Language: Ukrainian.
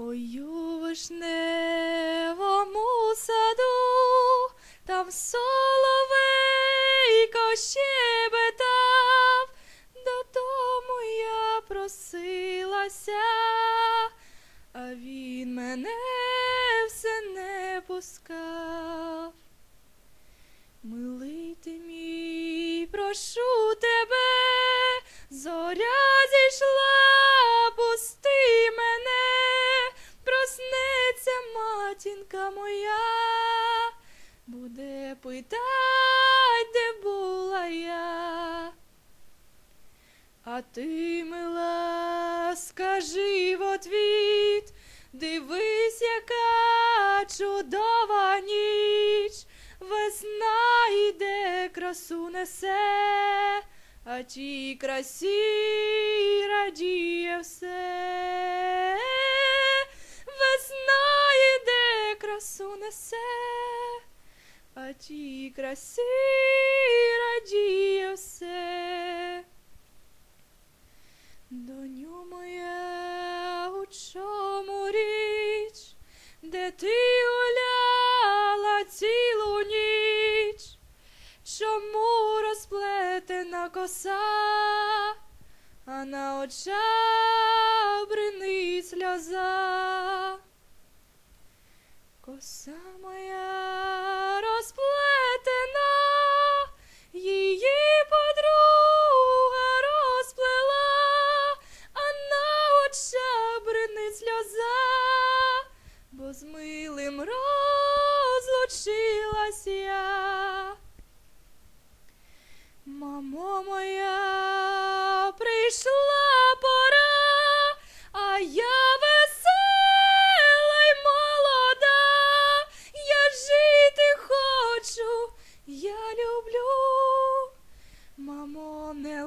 Ой, вишневому саду, там соловейко щебетав, додому я просилася, а він мене все не пускав. Милий ти мій, прошу матінка моя, буде питать, де була я. А ти, мила, скажи в отвіт, дивись, яка чудова ніч, весна йде, красу несе, а тій красі радіє все. А тій красі радіє все. Доню моя, у чому річ, де ти гуляла цілу ніч? Чому розплетена коса, а на очах бринить сльоза? Коса моя розплетена, її подруга розплела, а на очах бринить сльоза, бо з милим розлучилась я. Мамо моя прийшла. я люблю, мамо, не